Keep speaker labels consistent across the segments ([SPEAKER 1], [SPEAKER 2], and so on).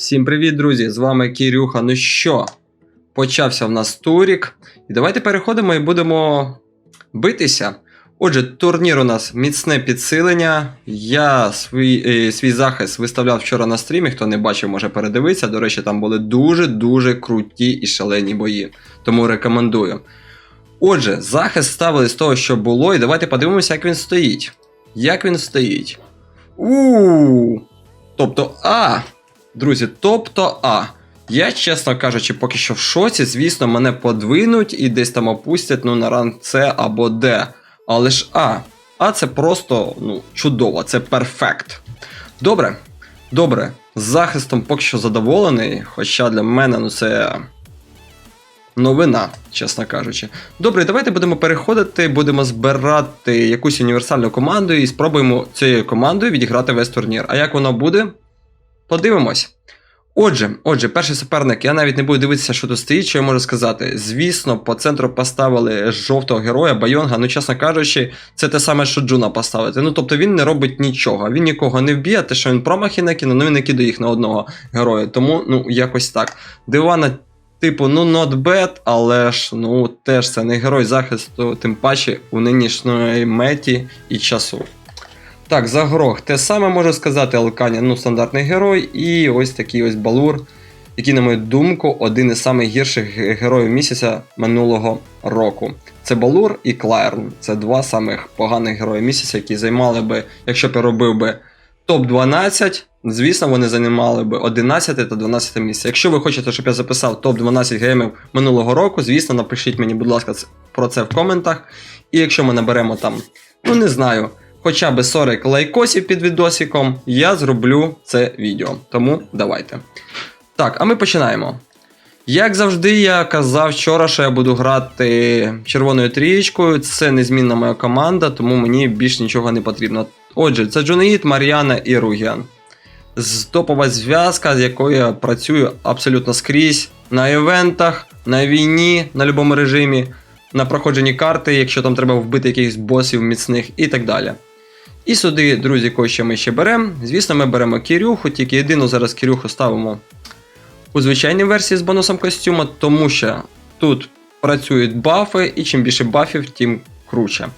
[SPEAKER 1] Всім привіт, друзі! З вами Кірюха. Ну що, почався в нас турік. І давайте переходимо і будемо битися. Отже, турнір у нас міцне підсилення. Я свій, е, свій захист виставляв вчора на стрімі. Хто не бачив, може передивитися. До речі, там були дуже-дуже круті і шалені бої. Тому рекомендую. Отже, захист ставили з того, що було, і давайте подивимося, як він стоїть. Як він стоїть? у Тобто А. Друзі, тобто А. Я, чесно кажучи, поки що в шоці, звісно, мене подвинуть і десь там опустять ну, на ранг С або Д. Але ж А. А це просто ну, чудово, це перфект. Добре. Добре. З захистом поки що задоволений, хоча для мене ну, це новина, чесно кажучи. Добре, давайте будемо переходити, будемо збирати якусь універсальну команду і спробуємо цією командою відіграти весь турнір. А як воно буде? Подивимось. Отже, отже, перший суперник, я навіть не буду дивитися, що тут стоїть, що я можу сказати. Звісно, по центру поставили жовтого героя, Байонга, ну, чесно кажучи, це те саме, що Джуна поставити. Ну, тобто він не робить нічого, він нікого не вб'є, те, що він промахи накинув, ну він не кидає їх на одного героя. Тому, ну, якось так. Дивана, типу, ну, not bad, але ж, ну, теж це не герой захисту, тим паче у нинішньої меті і часу. Так, за грох. Те саме можу сказати, Алканя, ну, стандартний герой, і ось такий ось Балур, який, на мою думку, один із найгірших героїв місяця минулого року. Це Балур і Клайрн. Це два самих поганих герої місяця, які займали би, якщо б я робив би топ-12, звісно, вони займали би 11 та 12 місце. Якщо ви хочете, щоб я записав топ-12 геймів минулого року, звісно, напишіть мені, будь ласка, про це в коментах. І якщо ми наберемо там, ну не знаю хоча б 40 лайкосів під відосиком, я зроблю це відео. Тому давайте. Так, а ми починаємо. Як завжди, я казав вчора, що я буду грати червоною трієчкою. Це незмінна моя команда, тому мені більш нічого не потрібно. Отже, це Джунаїд, Мар'яна і Ругіан. Топова зв'язка, з якою я працюю абсолютно скрізь на івентах, на війні, на будь-якому режимі, на проходженні карти, якщо там треба вбити якихось босів міцних і так далі. І сюди, друзі, кого ми ще беремо. Звісно, ми беремо Кірюху, тільки єдину зараз Кірюху ставимо у звичайній версії з бонусом костюма, тому що тут працюють бафи, і чим більше бафів, тим круче.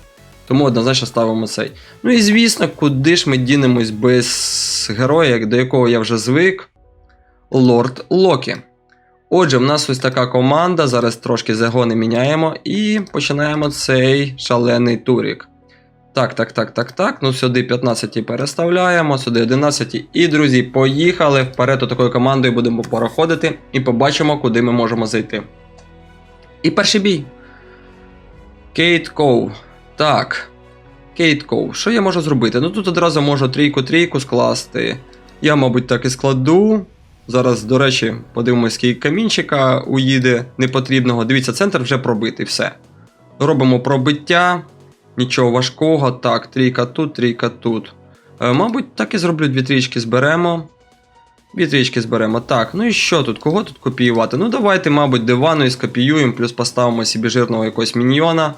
[SPEAKER 1] Тому однозначно ставимо цей. Ну і звісно, куди ж ми дінемось без героя, до якого я вже звик. Лорд Локі. Отже, в нас ось така команда. Зараз трошки загони міняємо і починаємо цей шалений турік. Так, так, так, так, так. Ну сюди 15 переставляємо, сюди 11. І, друзі, поїхали вперед такою командою будемо переходити і побачимо, куди ми можемо зайти. І перший бій. Кейт Коу. Так. Кейт Коу. Що я можу зробити? Ну тут одразу можу трійку-трійку скласти. Я, мабуть, так і складу. Зараз, до речі, подивимось, скільки камінчика уїде непотрібного. Дивіться, центр вже пробитий, все. Робимо пробиття. Нічого важкого. Так, трійка тут, трійка тут. Е, мабуть, так і зроблю дві трічки зберемо. Дві трічки зберемо. Так, ну і що тут? Кого тут копіювати? Ну, давайте, мабуть, дивану і скопіюємо, плюс поставимо собі жирного якогось міньйона.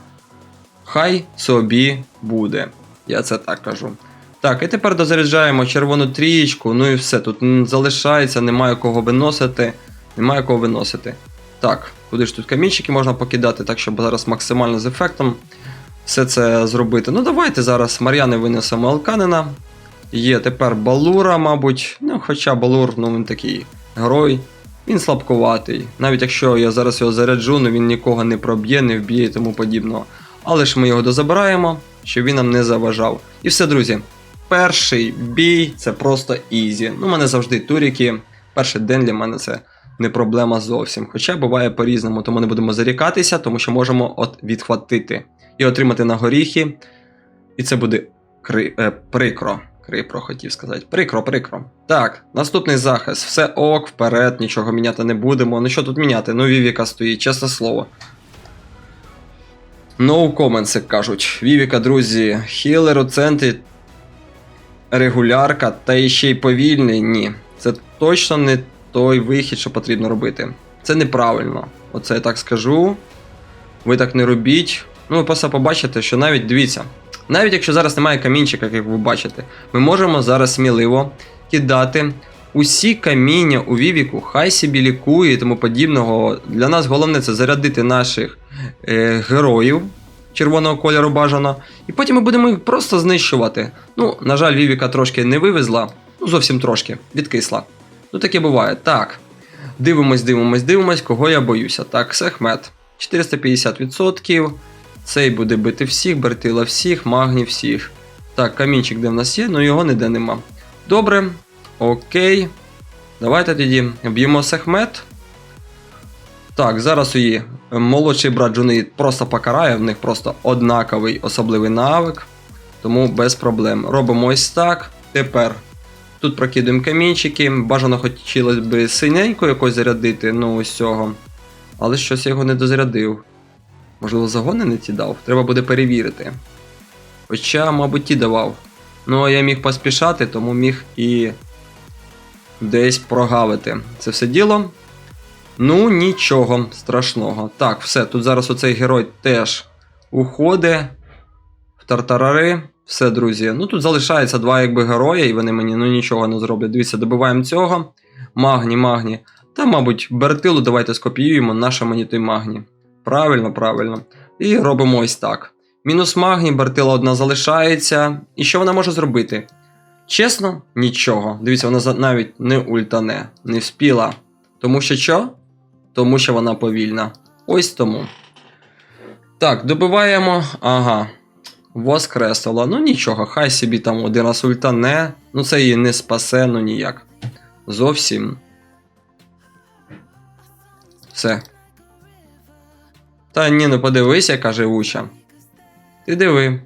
[SPEAKER 1] Хай собі буде. Я це так кажу. Так, і тепер дозаряджаємо червону трієчку, ну і все. Тут залишається, немає кого виносити. Немає кого виносити. Так, куди ж тут камінчики можна покидати, так, щоб зараз максимально з ефектом все це зробити. Ну, давайте зараз Мар'яни винесемо Алканина. Є тепер Балура, мабуть. Ну, хоча Балур, ну він такий герой. Він слабкуватий. Навіть якщо я зараз його заряджу, ну він нікого не проб'є, не вб'є і тому подібного. Але ж ми його дозабираємо, щоб він нам не заважав. І все, друзі. Перший бій це просто ізі. Ну, у мене завжди туріки. Перший день для мене це не проблема зовсім. Хоча буває по-різному, тому не будемо зарікатися, тому що можемо от відхватити і отримати на горіхи. І це буде кри... е, прикро. Крипро хотів сказати. Прикро, прикро. Так, наступний захист. Все ок, вперед, нічого міняти не будемо. Ну що тут міняти? Ну, Вівіка стоїть, чесне слово. No comments, як кажуть. Вівіка, друзі, хілер у центрі. Регулярка, та ще й повільний. Ні. Це точно не той вихід, що потрібно робити. Це неправильно. Оце я так скажу. Ви так не робіть. Ну, ви просто побачите, що навіть дивіться, навіть якщо зараз немає камінчика, як ви бачите, ми можемо зараз сміливо кидати усі каміння у Вівіку, хай собі лікує і тому подібного. Для нас головне це зарядити наших е, героїв червоного кольору бажано. І потім ми будемо їх просто знищувати. Ну, на жаль, Вівіка трошки не вивезла, ну зовсім трошки, відкисла. Ну таке буває. Так. Дивимось, дивимось, дивимось, кого я боюся. Так, Сехмет. 450%. Цей буде бити всіх, Бертила всіх, магні всіх. Так, камінчик де в нас є, ну його ніде нема. Добре. Окей. Давайте тоді б'ємо Сехмет. Так, зараз її молодший брат Джуни просто покарає, в них просто однаковий особливий навик. Тому без проблем. Робимо ось так. Тепер тут прокидуємо камінчики. Бажано хотілося б синенько якось зарядити, ну ось. Але щось я його не дозарядив. Можливо, загони не ті дав? Треба буде перевірити. Хоча, мабуть, ті давав. Ну, а я міг поспішати, тому міг і десь прогавити. Це все діло. Ну, нічого страшного. Так, все, тут зараз оцей герой теж уходить в тартарари. Все, друзі. Ну тут залишається два якби герої, і вони мені ну нічого не зроблять. Дивіться, добиваємо цього. Магні, магні. Та, мабуть, Бертилу давайте скопіюємо наше мені той магні. Правильно, правильно. І робимо ось так. Мінус магні, Бертила одна залишається. І що вона може зробити? Чесно, нічого. Дивіться, вона навіть не ультане, не вспіла. Тому що що? Тому що вона повільна. Ось тому. Так, добиваємо. Ага. Воскресила. Ну нічого, хай собі там один раз ультане. Ну це її не спасе, ну ніяк. Зовсім. Все. Та ні, ну подивись, яка живуча. Ти диви.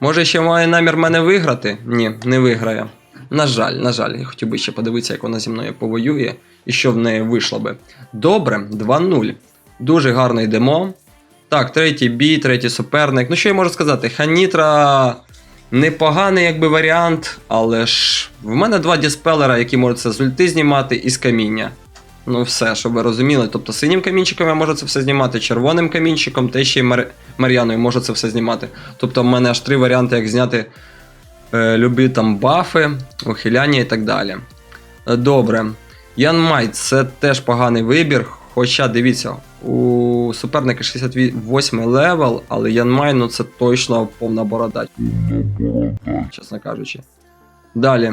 [SPEAKER 1] Може, ще має намір мене виграти? Ні, не виграє. На жаль, на жаль, я хотів би ще подивитися, як вона зі мною повоює і що в неї вийшло би. Добре, 2-0. Дуже гарно йдемо. Так, третій бій, третій суперник. Ну що я можу сказати? Ханітра непоганий якби варіант, але ж в мене два діспелера, які можуть це з ульти знімати і з каміння. Ну, все, щоб ви розуміли. Тобто синім камінчиком я можу це все знімати, червоним камінчиком, та ще й Мар... Мар'яною можу це все знімати. Тобто, в мене аж три варіанти, як зняти е, любі там бафи, ухиляння і так далі. Е, Добре. Ян Майт це теж поганий вибір. Хоча дивіться, у суперника 68 левел, але Ян Май, ну це точно повна борода. Чесно кажучи. Далі.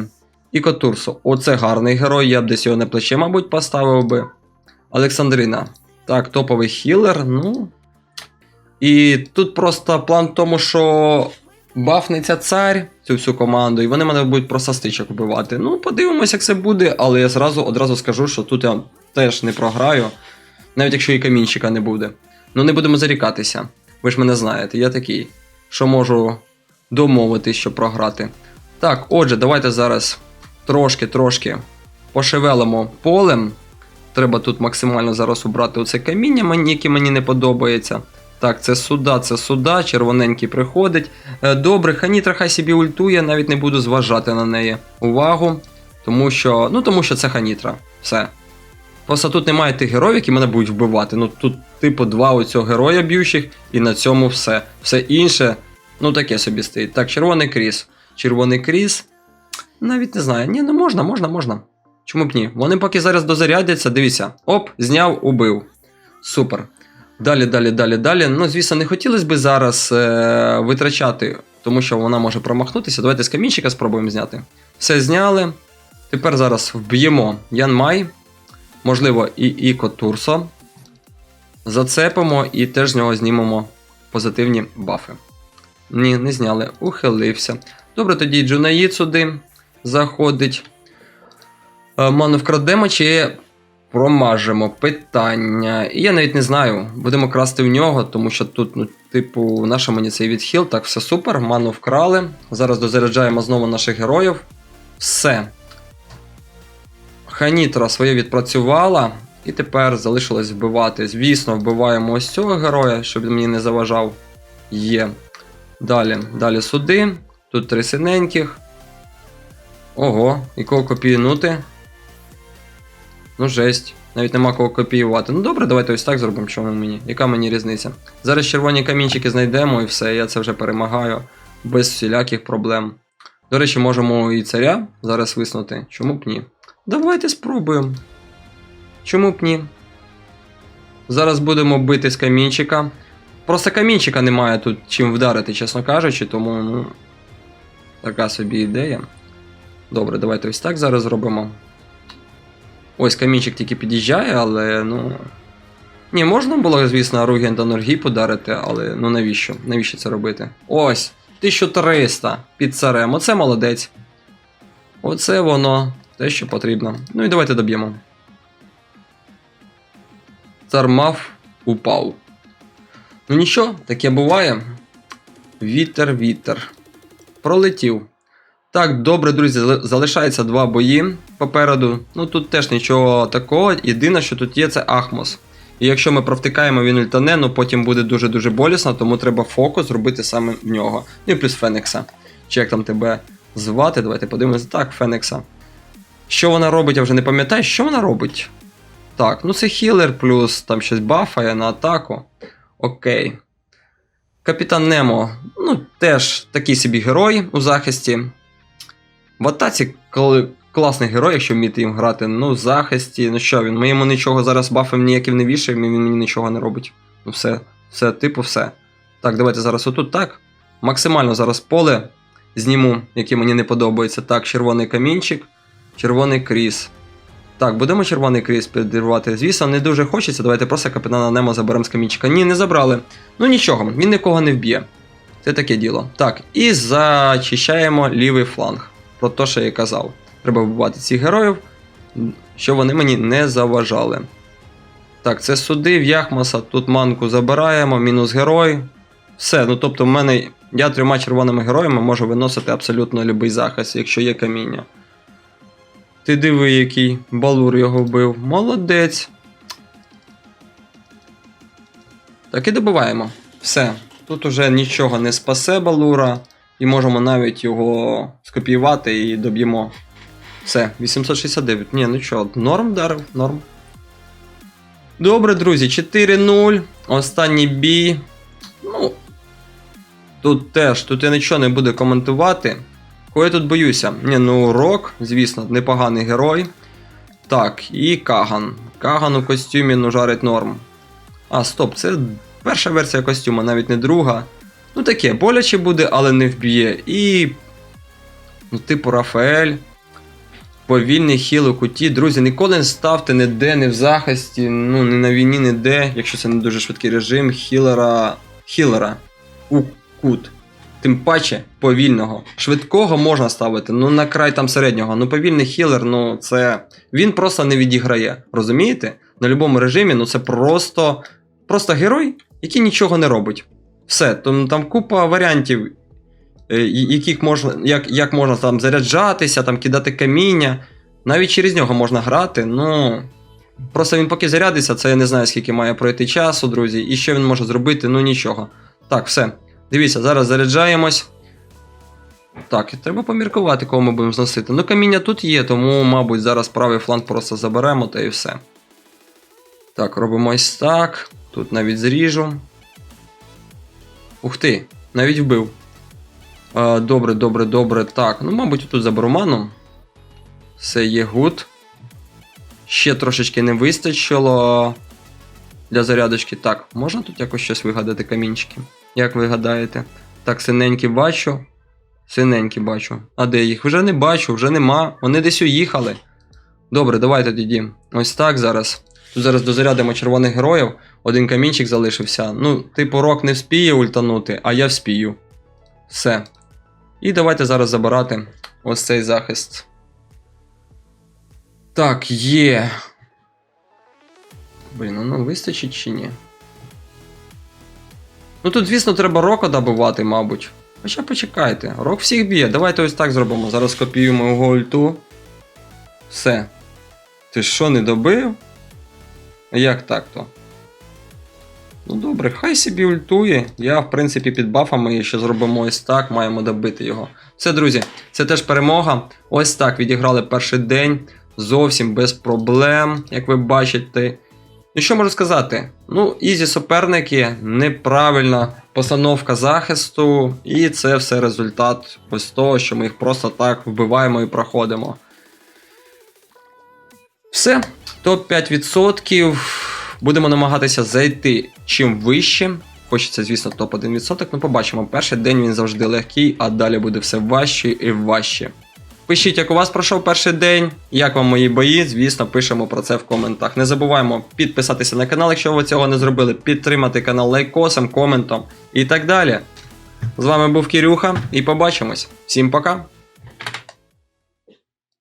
[SPEAKER 1] Іко Турсо. Оце гарний герой, я б десь його на плече, мабуть, поставив би. Олександрина. Так, топовий хілер, ну. І тут просто план в тому, що бафнеться цар цю всю команду, і вони мене будуть просто стичок вбивати. Ну, подивимось, як це буде, але я зразу одразу скажу, що тут я теж не програю, навіть якщо і камінчика не буде. Ну, не будемо зарікатися. Ви ж мене знаєте, я такий, що можу домовитись, щоб програти. Так, отже, давайте зараз трошки-трошки пошевелимо полем. Треба тут максимально зараз убрати оце каміння, яке мені не подобається. Так, це суда, це суда, червоненький приходить. Е, Добре, Ханітра хай собі ультує, навіть не буду зважати на неї увагу. Тому що. Ну тому що це Ханітра. Все. Просто тут немає тих героїв, які мене будуть вбивати. Ну тут, типу, два оцього героя б'ючих, і на цьому все. Все інше, ну таке собі стоїть. Так, червоний кріс. Червоний кріс. Навіть не знаю. Ні, ну можна, можна, можна. Чому б ні? Вони поки зараз дозарядяться, дивіться. Оп, зняв, убив. Супер. Далі, далі, далі, далі. Ну, звісно, не хотілося б зараз е- витрачати, тому що вона може промахнутися. Давайте з камінчика спробуємо зняти. Все зняли. Тепер зараз вб'ємо Ян Май, можливо, і Іко Турсо. Зацепимо і теж з нього знімемо позитивні бафи. Ні, не зняли. Ухилився. Добре, тоді Джунаїд сюди заходить. Е, Ману вкрадемо чи промажемо питання. І я навіть не знаю. Будемо красти в нього, тому що тут, ну, типу, наша мені цей відхил. Так, все супер. Ману вкрали. Зараз дозаряджаємо знову наших героїв. Все. Ханітра своє відпрацювала. І тепер залишилось вбивати. Звісно, вбиваємо ось цього героя, щоб він мені не заважав. Є. Далі, далі суди. Тут три синеньких. Ого, і кого копіюнути? Ну, жесть. Навіть нема кого копіювати. Ну добре, давайте ось так зробимо, чому мені. Яка мені різниця? Зараз червоні камінчики знайдемо і все, я це вже перемагаю без всіляких проблем. До речі, можемо і царя зараз виснути. Чому б ні? Давайте спробуємо. Чому б ні? Зараз будемо бити з камінчика. Просто камінчика немає тут чим вдарити, чесно кажучи, тому ну, така собі ідея. Добре, давайте ось так зараз зробимо. Ось камінчик тільки під'їжджає, але ну. Ні, можна було, звісно, Руген та Норгі подарити, але ну навіщо? Навіщо це робити? Ось, 1300 під царем. Оце молодець. Оце воно, те, що потрібно. Ну і давайте доб'ємо. Цар мав, упав. Ну нічого, таке буває. Вітер, вітер. Пролетів. Так, добре, друзі, залишається два бої попереду. Ну тут теж нічого такого. Єдине, що тут є, це Ахмос. І якщо ми провтикаємо, він ультане, ну потім буде дуже-дуже болісно, тому треба фокус зробити саме в нього. Ну і плюс Фенекса. Чи як там тебе звати? Давайте подивимося. Так, Фенекса. Що вона робить, я вже не пам'ятаю, що вона робить. Так, ну це хілер, плюс там щось бафає на атаку. Окей. Капітан Немо, ну, теж такий собі герой у захисті. В атаці коли класний герой, якщо вміти їм грати. Ну, в захисті, ну що він, йому нічого зараз бафом ніяким не вішаємо, і він мені нічого не робить. Ну все, все, типу, все. Так, давайте зараз отут так. Максимально зараз поле зніму, яке мені не подобається. Так, червоний камінчик, червоний кріс. Так, будемо червоний кріс підірвати. Звісно, не дуже хочеться. Давайте просто капітана Немо заберемо з камінчика. Ні, не забрали. Ну нічого, він нікого не вб'є. Це таке діло. Так, і зачищаємо лівий фланг. Про те, що я казав. Треба вбивати цих героїв, щоб вони мені не заважали. Так, це суди в Яхмаса, тут манку забираємо, мінус герой. Все, ну тобто, в мене я трьома червоними героями можу виносити абсолютно будь-який захист, якщо є каміння. Ти диви, який балур його вбив. Молодець. Так і добиваємо. Все. Тут уже нічого не спасе балура. І можемо навіть його скопіювати і доб'ємо. Все, 869. Ні, ну що, норм вдарив, норм. Добре, друзі, 4-0. Останній бій. Ну. Тут теж, тут я нічого не буду коментувати. Кого я тут боюся? Ні, ну Рок, звісно, непоганий герой. Так, і Каган. Каган у костюмі ну жарить норм. А, стоп, це перша версія костюма, навіть не друга. Ну таке, боляче буде, але не вб'є. І. Ну, типу Рафаель. Повільний хіл у куті. Друзі, ніколи не ставте ніде, не в захисті, ну, не на війні, ніде, якщо це не дуже швидкий режим, хілера. Хілера у кут. Тим паче повільного. Швидкого можна ставити, ну на край там середнього. Ну повільний хілер, ну це. Він просто не відіграє. Розумієте? На будь-якому режимі, ну це просто. Просто герой, який нічого не робить. Все, там, там купа варіантів, е, яких можна, як, як можна там заряджатися, там кидати каміння. Навіть через нього можна грати, ну. Просто він поки зарядиться, це я не знаю, скільки має пройти часу, друзі, і що він може зробити, ну нічого. Так, все. Дивіться, зараз заряджаємось. Так, і треба поміркувати, кого ми будемо зносити. Ну, каміння тут є, тому, мабуть, зараз правий фланг просто заберемо та і все. Так, робимо ось так. Тут навіть зріжу. Ух ти, навіть вбив. А, добре, добре, добре. Так, ну, мабуть, тут заберу ману. Все є гуд. Ще трошечки не вистачило для зарядочки. Так, можна тут якось щось вигадати камінчики? Як ви гадаєте? Так, синенькі бачу. Синенькі бачу. А де їх? Вже не бачу, вже нема. Вони десь уїхали. Добре, давайте тоді. Ось так зараз. Тут зараз дозарядимо червоних героїв. Один камінчик залишився. Ну, типу, рок не вспіє ультанути, а я вспію. Все. І давайте зараз забирати ось цей захист. Так, є. Блін, ну вистачить чи ні? Ну тут, звісно, треба рока добивати, мабуть. Хоча почекайте, рок всіх б'є. Давайте ось так зробимо. Зараз копіюємо його ульту. Все. Ти що, не добив? Як так то? Ну добре, хай собі ультує. Я, в принципі, під бафами ще зробимо ось так, маємо добити його. Все, друзі, це теж перемога. Ось так відіграли перший день. Зовсім без проблем, як ви бачите. Ну що можу сказати? Ну, ізі суперники, неправильна постановка захисту, і це все результат ось того, що ми їх просто так вбиваємо і проходимо. Все, топ 5%. Будемо намагатися зайти чим вище. Хочеться, звісно, топ 1%. Ну, побачимо. Перший день він завжди легкий, а далі буде все важче і важче. Пишіть, як у вас пройшов перший день, як вам мої бої, звісно, пишемо про це в коментах. Не забуваємо підписатися на канал, якщо ви цього не зробили, підтримати канал лайкосом, коментом і так далі. З вами був Кирюха, і побачимось. Всім пока!